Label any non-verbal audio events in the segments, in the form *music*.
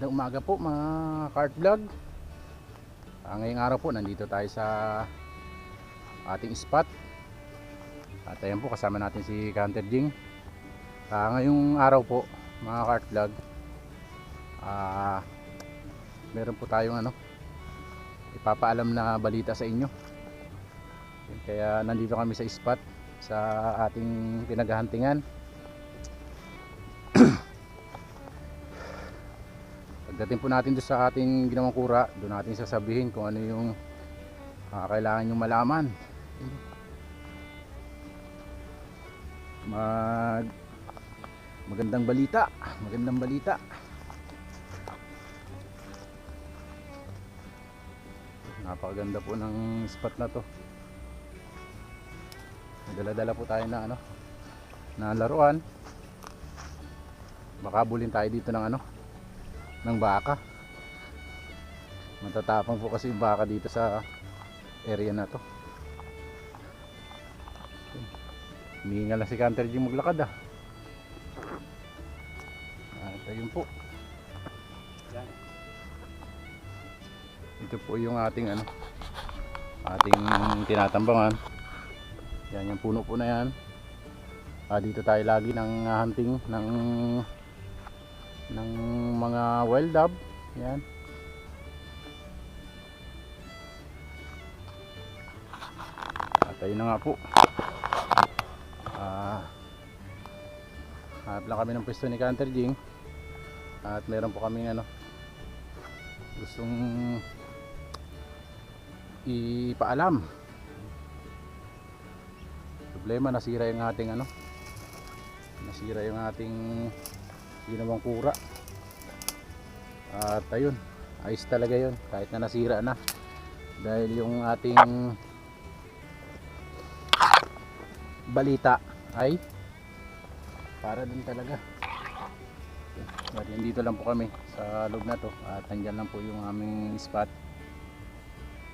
Magandang umaga po mga cart vlog. Ah, ngayong araw po nandito tayo sa ating spot. At ayan po kasama natin si Counter Jing. Ah, ngayong araw po mga cart vlog. Ah, meron po tayong ano ipapaalam na balita sa inyo. Kaya nandito kami sa spot sa ating pinaghahantingan. Pagdating po natin doon sa ating ginawang kura, doon natin sasabihin kung ano yung ah, kailangan nyo malaman. Mag magandang balita, magandang balita. Napakaganda po ng spot na to. Dala-dala po tayo na ano na laruan. Baka bulin tayo dito ng ano ng baka. Matatapang po kasi yung baka dito sa area na to. Huminga lang si Canter G maglakad ah. At ayun po. Ito po yung ating ano ating tinatambangan. Yan yung puno po na yan. Ah, dito tayo lagi ng ah, hunting ng ng mga wild dove. Yan. At ayun na nga po. Ah, hanap lang kami ng pwesto ni Canter Jing. At meron po kaming ano gustong ipaalam. Problema nasira yung ating ano nasira yung ating ginawang kura. At ayun ayos talaga yun kahit na nasira na. Dahil yung ating balita ay para din talaga. Bali, dito lang po kami sa loob na to at nandyan lang po yung aming spot.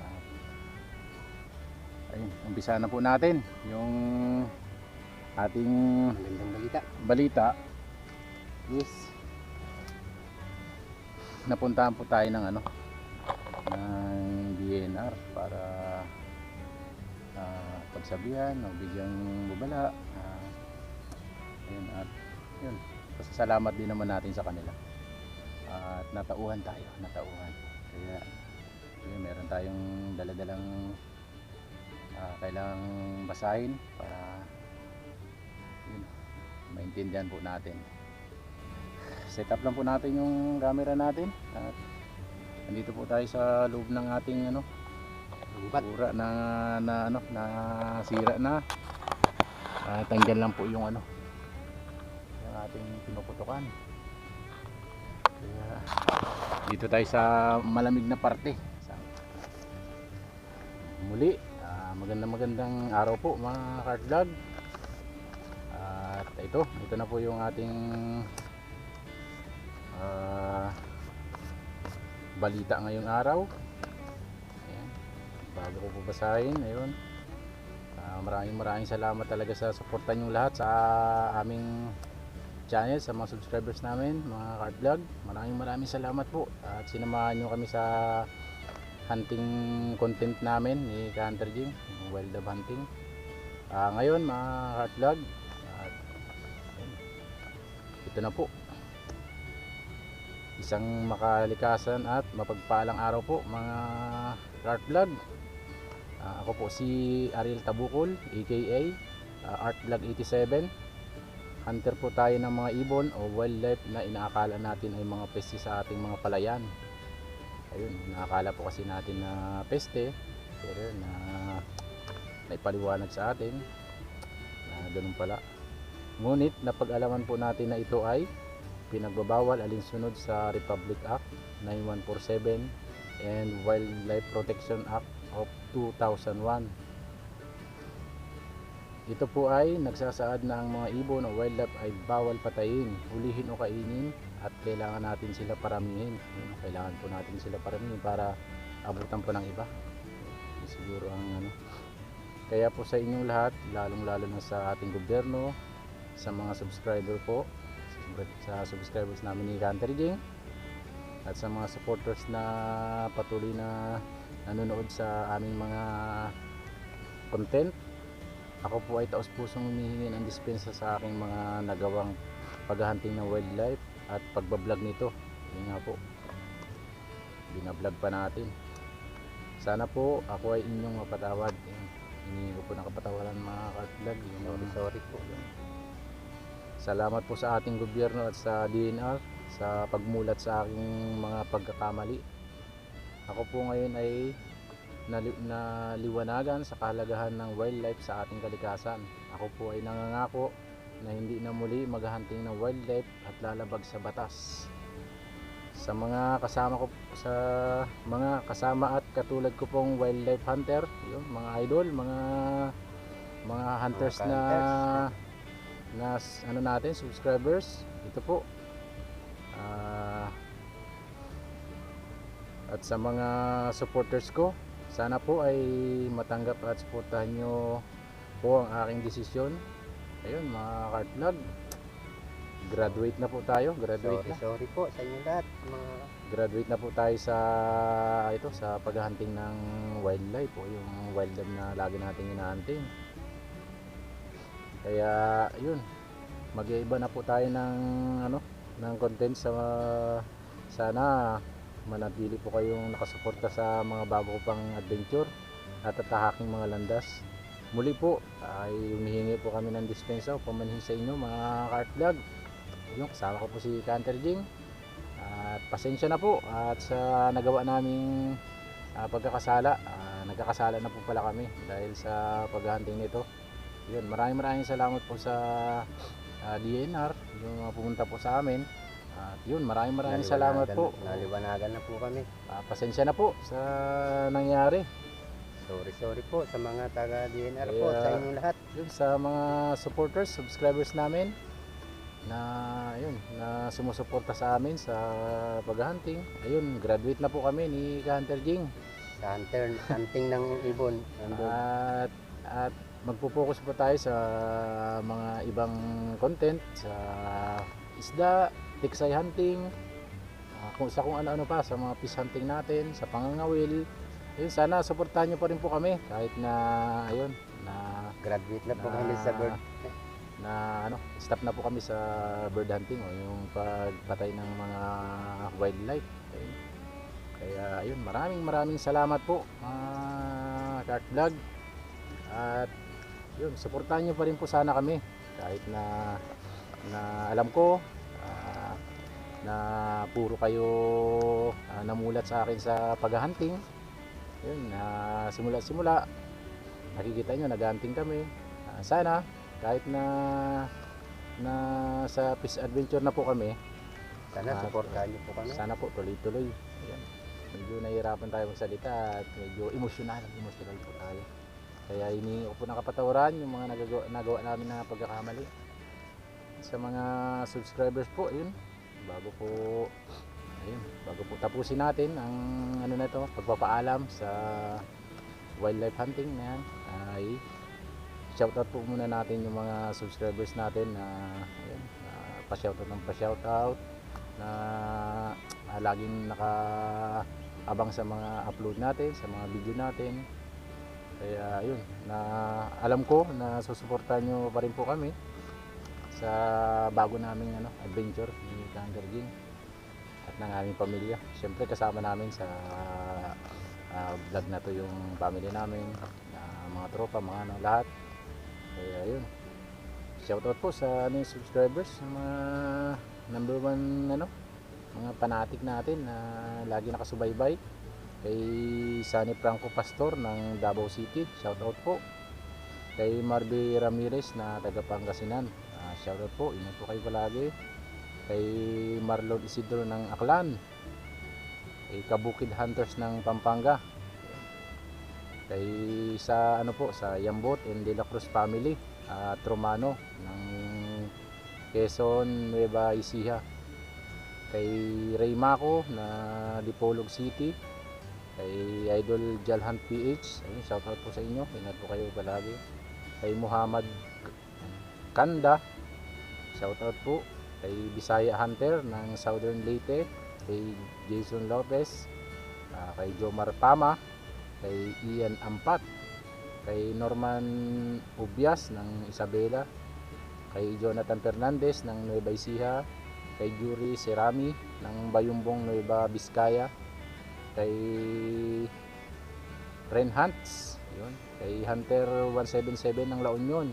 At, ayun umpisa na po natin yung ating balita. balita is napuntahan po tayo ng ano ng DNR para ah, pagsabihan o bigyang babala ah, ayun at yun pasasalamat din naman natin sa kanila. At natauhan tayo natauhan. Kaya yun, meron tayong daladalang ah, kailangang basahin para yun, maintindihan po natin set up lang po natin yung camera natin. At nandito po tayo sa loob ng ating ano pura na, na ano na sira na. At andyan lang po yung ano yung ating pinuputukan. Kaya dito tayo sa malamig na parte. Muli ah, magandang magandang araw po mga card vlog at ito ito na po yung ating ah, balita ngayong araw. Ayan. bago ko po basahin ayun. Ah, maraming maraming salamat talaga sa suporta nyo lahat sa aming channel sa mga subscribers namin mga card vlog maraming maraming salamat po. At sinamahan nyo kami sa hunting content namin ni Hunter yung wild dove hunting. Ah, ngayon mga card vlog at, ito na po isang makalikasan at mapagpalang araw po mga card vlog. Ah, ako po si Ariel Tabukol aka ah, Art Vlog 87 Hunter po tayo ng mga ibon o wildlife na inaakala natin ay mga peste sa ating mga palayan. Ayun, inaakala po kasi natin na peste pero na naipaliwanag sa atin na ganun pala. Ngunit napag-alaman po natin na ito ay pinagbabawal alinsunod sa Republic Act 9147 and Wildlife Protection Act of 2001. Ito po ay nagsasaad na ang mga ibon o wildlife ay bawal patayin, hulihin o kainin at kailangan natin sila paramihin. Kailangan po natin sila paramihin para abutan po ng iba. Siguro ang ano. Kaya po sa inyong lahat, lalong lalo na sa ating gobyerno, sa mga subscriber po, sa subscribers namin ni Country Jing, at sa mga supporters na patuloy na nanonood sa aming mga content. Ako po ay taos pusong humihingi ng dispensa sa aking mga nagawang paghahunting ng wildlife at pagbablog nito. Yun nga po. Binablog pa natin. Sana po ako ay inyong mapatawad. Hinihingi ko po ng kapatawaran mga ka-vlog. Sorry, sorry po. Salamat po sa ating gobyerno at sa DNR sa pagmulat sa aking mga pagkakamali. Ako po ngayon ay nali- naliwanagan sa kahalagahan ng wildlife sa ating kalikasan. Ako po ay nangangako na hindi na muli maghahunting ng wildlife at lalabag sa batas. Sa mga kasama ko sa mga kasama at katulad ko pong wildlife hunter, yun, mga idol, mga mga hunters na na ano natin subscribers? Ito po. Ah, at sa mga supporters ko sana po ay matanggap at suportahan nyo po ang aking desisyon. Ayun mga cart vlog graduate na po tayo graduate Sorry, na. sorry po sa inyo lahat. Mga graduate na po tayo sa ito sa paghahunting ng wildlife o yung wildlife na lagi nating hinahunting kaya yun. Mag-iiba na po tayo ng ano ng content sa sana manatili po kayong nakasuporta sa mga bago pang adventure at tatahaking mga landas. Muli po ay humihingi po kami ng dispensa o pamanhin sa inyo mga cart vlog. Yung kasama ko po si Canter Jing. At pasensya na po at sa nagawa naming ah, pagkakasala, ah, nagkakasala na po pala kami dahil sa paghahunting nito. Yun, maraming maraming salamat po sa ah, DNR, yung mga pumunta po sa amin. At yun, maraming maraming salamat po. naliwanagan- na po kami. Ah, pasensya na po sa nangyari. Sorry, sorry po sa mga taga DNR po, Kaya- sa inyong lahat. Yun, sa mga supporters, subscribers namin na ayun, na sumusuporta sa amin sa paghahunting. Ayun, graduate na po kami ni Hunter Jing. Sa hunter, hunting ng ibon. At at magpo-focus po tayo sa mga ibang content sa isda, tiksay hunting, ah, kung sa kung ano-ano pa sa mga fish hunting natin, sa pangangawil. Ayun, sana suportahan niyo pa rin po kami kahit na ayun, na Graduate na po na- kami sa bird. na ano, stop na po kami sa bird hunting o yung pagpatay ng mga wildlife. Ayun. Kaya ayun, maraming maraming salamat po mga Kart Vlog. At yun, suportahan niyo pa rin po sana kami kahit na na alam ko ah, na puro kayo ah, namulat sa akin sa paghahunting. Yun, na simula-simula nakikita nyo, naghahunting kami. Ah, sana kahit na na sa Peace Adventure na po kami, Sana Ah, supportahan niyo po kami. sana po tuloy-tuloy. Ayan. Medyo nahihirapan tayo magsalita at medyo emosyonal, emosyonal po tayo. Kaya ini ko po ng kapatawaran yung mga nagagawa, nagawa namin na pagkakamali. Sa mga subscribers po, yun, bago po ayun, bago po tapusin natin ang ano na to, pagpapaalam sa wildlife hunting na yan, ay shoutout po muna natin yung mga subscribers natin na ayun, na pa-shoutout ng pa-shoutout na ah, laging nakaabang sa mga upload natin, sa mga video natin. Kaya yun, na alam ko na susuportahan nyo pa rin po kami sa bago naming ano, adventure ni Kanger Jing at ng aming pamilya. Siyempre kasama namin sa ah, vlog na to yung family namin, na mga tropa, mga ano, lahat. Kaya yun. Shoutout po sa aming subscribers, mga number one ano, mga fanatic natin na lagi nakasubaybay. Kay Sunny Franco Pastor ng Davao City, shoutout po. Kay Marby Ramirez na taga Pangasinan, ah, shoutout po, ingat po kayo palagi. Kay Marlon Isidro ng Aklan. Kay Kabukid Hunters ng Pampanga. Kay sa ano po sa Yambot and De La Cruz family, at Romano ng Quezon, Nueva Ecija. Kay Ray Maco na Dipolog City. Kay Idol Jalhan PH. Ayun, shoutout po sa inyo. Ingat po kayo palagi. Kay Muhammad Kanda. Shoutout po. Kay Bisaya Hunter ng Southern Leyte. kay Jason Lopez, ah, kay Jomar Pama, kay Ian Ampat, kay Norman Ubias ng Isabela, kay Jonathan Fernandez ng Nueva Ecija, kay Yuri Serami ng Bayumbong Nueva Vizcaya, kay Ren Hunts, yun, kay Hunter 177 ng La Union,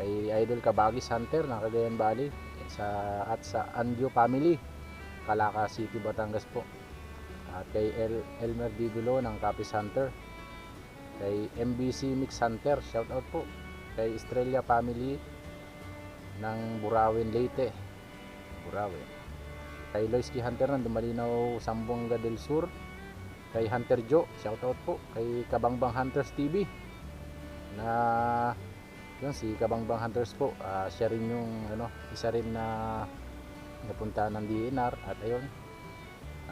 kay Idol Kabagis Hunter ng Cagayan Valley, sa, at sa Andio Family, Calaca City, Batangas po. At kay El, Elmer Didulo ng Capis Hunter, kay MBC Mix Hunter, shout out po. Kay Estrella Family ng Burawin Leyte, Burawin. Kay Loiski Hunter ng Dumalinaw, Sambuanga del Sur, kay Hunter Joe, shout out po. Kay Kabangbang Hunters TV na yun si Kabangbang Hunters po. Ah, siya rin yung ano isa rin na napunta ng DNR at ayun.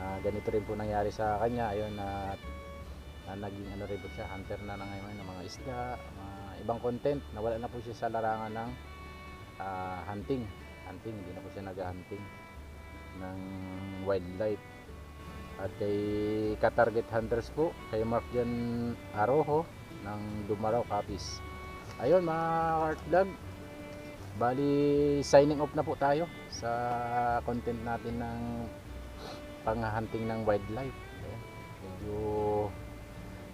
Ah, ganito rin po nangyari sa kanya. Ayun na na naging ano rin po siya hunter na na ngayon ng mga isda mga ibang content. Nawala na po siya sa larangan ng ah, hunting. Hunting hindi na po siya nag-hunting ng wildlife at kay ka-target hunters po kay Mark Jan Arojo ng Dumaraw Capiz. Ayun mga heart vlog. Bali signing off na po tayo sa content natin ng panghahunting ng wildlife. Ayan. medyo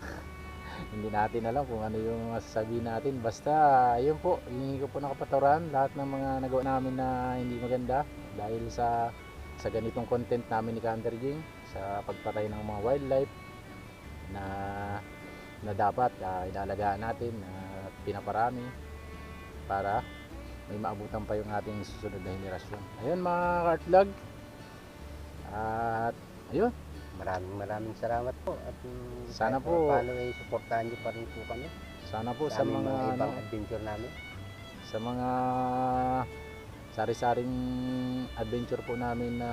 *laughs* hindi natin alam kung ano yung masasabi natin. Basta ayun po hihingi ko po ng kapatawaran lahat ng mga nagawa namin na hindi maganda dahil sa sa ganitong content namin ni Canter Jing sa pagpatay ng mga wildlife na na dapat uh, inalagaan natin at pinaparami para may maabutan pa yung ating susunod na henerasyon. Ayun mga kart vlog. At ayun, Maraming maraming salamat po. At mm, Sana po- Paano ay supportahan niyo pa rin po kami. sana po sa sa mga mga ibang ano, adventure namin. sa mga sari-saring adventure po namin na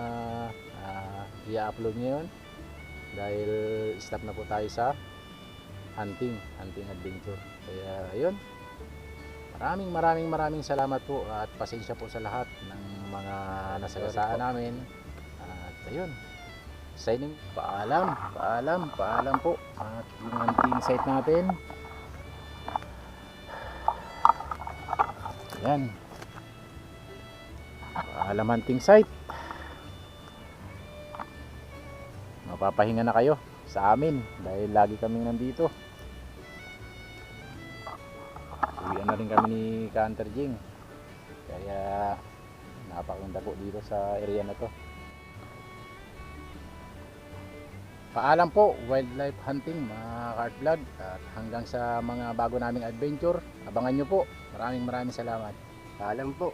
ah, i-upload ngayon dahil stop na po tayo sa hunting, hunting adventure. Kaya ayun. Maraming maraming maraming salamat po at pasensya po sa lahat ng mga nasagasaan namin. At ayun. Signing, paalam, paalam, paalam po. At yung hunting site natin. Yan. Paalam hunting site. Mapapahinga na kayo sa amin dahil lagi kaming nandito. Uwian na rin kami ni Canter Jing. Kaya napakaganda po dito sa area na to. Paalam po, wildlife hunting mga cart vlog at hanggang sa mga bago naming adventure, abangan nyo po. Maraming maraming salamat. Paalam po.